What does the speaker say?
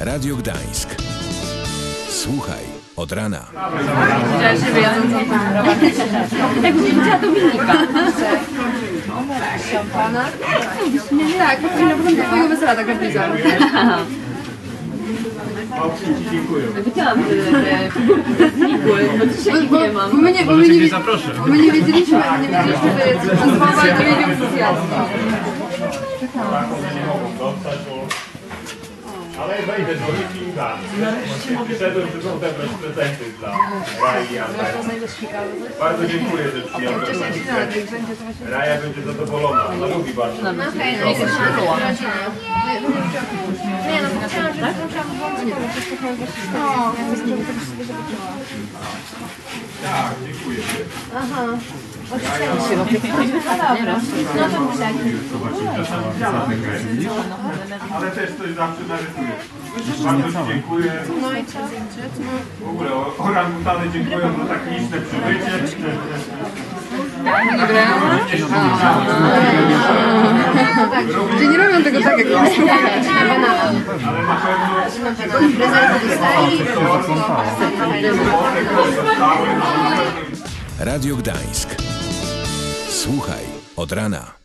Radio Gdańsk. Słuchaj od rana. Jak nie widziała Dominika. Szampana? Tak, na początku twojego wesela taka bliza. Widziałam te figurki znikły, bo dzisiaj ich nie mam. My nie, bo nie, wi- my nie wiedzieliśmy, nie że jest rozmowa to jej entuzjazm. Ale wejdę do Wikinga. Przyszedłem tylko odebrać prezenty dla Rai i Anna. Bardzo dziękuję, że przyjąłem prezenty. Raja będzie zadowolona. Ona lubi bardzo. Tak, dziękuję. Ale też coś zawsze narysuję. Bardzo Ci dziękuję. W ogóle o- orangutany dziękuję za tak liczne przybycie. Czyli nie robią tego tak, jak my. Ale na pewno Radio Gdańsk. Słuchaj od rana.